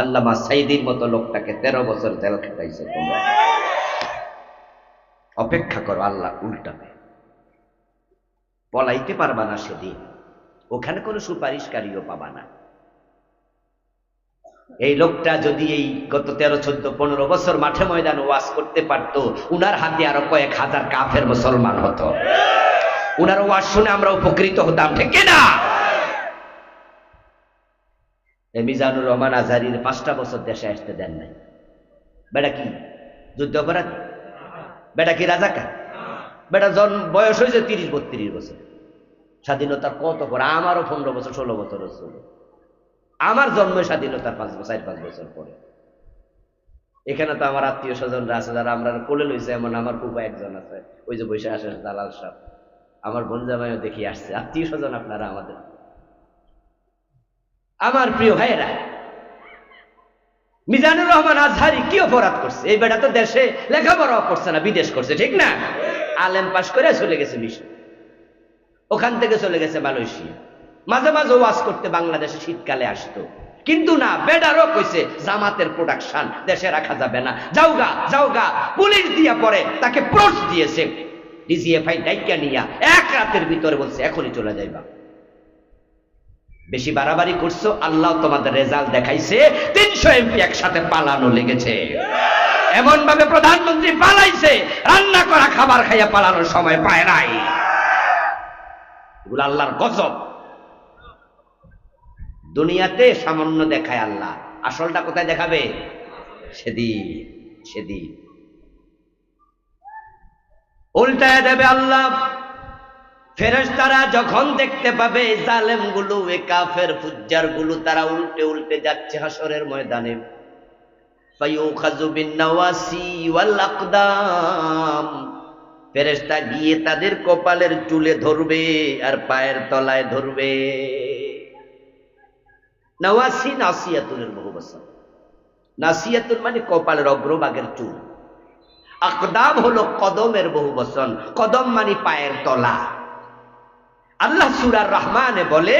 আল্লামা সাইদির মতো লোকটাকে তেরো বছর জেল খেটাইছে তোমরা। অপেক্ষা করো আল্লাহ উল্টাবে পলাইতে পারবা না সেদিন। ওখানে কোনো সুপারিশকারীও পাবা না। এই লোকটা যদি এই গত তেরো, চোদ্দ, পনেরো বছর মাঠে ময়দান ওয়াজ করতে পারত, উনার হাতে আরও কয়েক হাজার কাফের মুসলমান হতো। উনার ওয়াজ শুনে আমরা উপকৃত হতাম, ঠিক না মিজানুর রহমান আজহারির পাঁচটা বছর দেশে আসতে দেন নাই। বেটা কি? যুদ্ধ অপরাধ? বেটা কি রাজাকা বেটা জন বয়স হয়েছে তিরিশ বত্রিশ বছর। স্বাধীনতার কত পরে? আমারও পনেরো বছর, ষোলো বছর ছিল আমার জন্মের স্বাধীনতার পাঁচ বছর, চার পাঁচ বছর পরে। এখানে তো আমার আত্মীয় স্বজনরা আছে, যারা আমরা কোলে লইছে, এমন আমার কুপা একজন আছে, ওই যে বৈশাখ আসে দালাল সাহেব। আমার বোন জামাইও দেখি আসছে। আত্মীয় স্বজন আপনারা আমাদের? আমার প্রিয় ভাইয়েরা, মিজানুর রহমান আজহারি কি অপরাধ করছে? এই বেটা তো দেশে লেখাপড়াও করছে না, বিদেশ করছে, ঠিক না? আলেম পাশ করে চলে গেছে মিশন ওখান থেকে চলে গেছে মালয়েশিয়া। মাঝে মাঝে ওয়াজ করতে বাংলাদেশে শীতকালে আসতো। কিন্তু না বেডারও কইছে জামাতের প্রোডাকশন দেশে রাখা যাবে না। যাওগা যাওগা পুলিশ দিয়া পরে তাকে প্রোচ দিয়েছে। ডিজিএফআই ডাইকা নিয়া, এক রাতের ভিতরে বলছে, এখনই চলে যাইবা। বেশি বাড়াবাড়ি করছ, আল্লাহ তোমাদের রেজাল্ট দেখাইছে, তিনশো এমপি একসাথে পালানো লেগেছে। এমন ভাবে প্রধানমন্ত্রী পালাইছে, রান্না করা, খাবার খাইয়া পালানোর সময় পায় নাই। আল্লাহর গজব। দুনিয়াতে সামান্য দেখায় আল্লাহ। আসলটা কোথায় দেখাবে? সেদিন সেদিন। উল্টায় দেবে আল্লাহ। ফেরেশতারা যখন দেখতে পাবে জালেমগুলো এ কাফের ফুজ্জারগুলো তারা উল্টে উল্টে যাচ্ছে হাসরের ময়দানে। ফেরেশতা গিয়ে তাদের কপালের চুলে ধরবে আর পায়ের তলায় ধরবে। নাওয়াসি নাসিয়াতুলের বহু বছর নাসিয়াতুল মানে কপালের অগ্রভাগের চুল। আকদাম হলো কদমের বহু বচন কদম মানে পায়ের তলা। আল্লাহ সুরার রহমানে বলে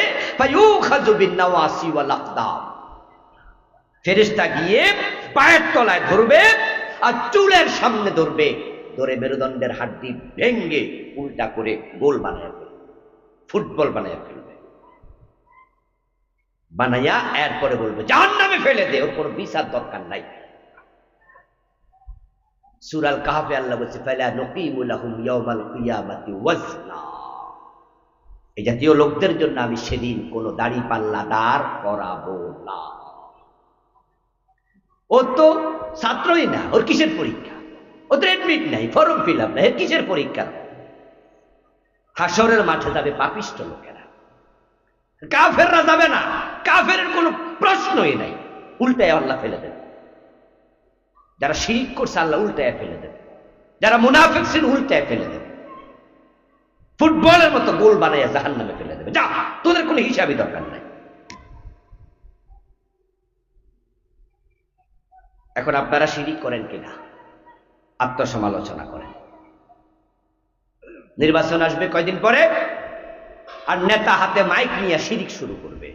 ফেরিস্তা গিয়ে পায়ের তলায় ধরবে আর চুলের সামনে ধরবে, ধরে মেরুদণ্ডের হাড্ডি ভেঙ্গে উল্টা করে গোল বানায় ফেলবে, ফুটবল বানায় ফেলবে। বানাইয়া এরপরে বলবে যার নামে ফেলে দে, ওর কোনো বিচার দরকার নাই। সুরাল কাহাফে আল্লাহ বলছে, ফালা নকিমু লাহুম ইয়াউমাল কিয়ামাতি ওয়াজনা। এই জাতীয় লোকদের জন্য আমি সেদিন কোনো দাড়ি পাল্লা দাঁড় করাবো না। ও তো ছাত্রই না, ওর কিসের পরীক্ষা? ওদের এডমিট নাই ফর্ম ফিল আপ নাই, এর কিসের পরীক্ষা? হাসরের মাঠে যাবে পাপিষ্ট লোকেরা। কাফেররা যাবে না কাফের কোনো প্রশ্নই নাই। উল্টায় আল্লাহ ফেলে দেবে। যারা শিরিক করছে, আল্লাহ উল্টায় ফেলে দেবে। যারা মুনাফিক ছিল উল্টায় ফেলে দেবে। ফুটবলের মতো গোল বানাইয়া জাহান নামে ফেলে দেবে। যা, তোদের কোনো হিসাবই দরকার নাই। এখন আপনারা শিরিক করেন কিনা? আত্মসমালোচনা করেন। নির্বাচন আসবে কয়দিন পরে? আর নেতা হাতে মাইক নিয়ে শিরিক শুরু করবে।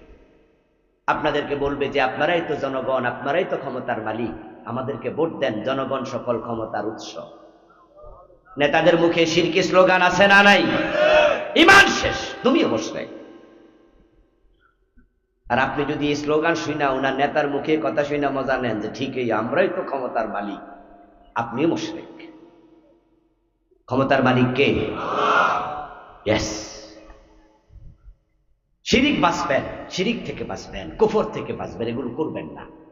আপনাদেরকে বলবে যে, আপনারাই তো জনগণ, আপনারাই তো ক্ষমতার মালিক। আমাদেরকে ভোট দেন জনগণ সকল ক্ষমতার উৎস। নেতাদের মুখে শিরকি স্লোগান আছে না নাই? ইমান শেষ তুমি অবশ্যই আর আপনি যদি এই স্লোগান শুনা ওনার নেতার মুখে কথা শুনা মজা নেন যে ঠিকই, আমরাই তো ক্ষমতার মালিক। আপনিও মুশরিক। ক্ষমতার মালিক কে? ইয়েস। শিরিক বাঁচবেন, শিরিক থেকে বাঁচবেন, কুফর থেকে বাঁচবেন, এগুলো করবেন না।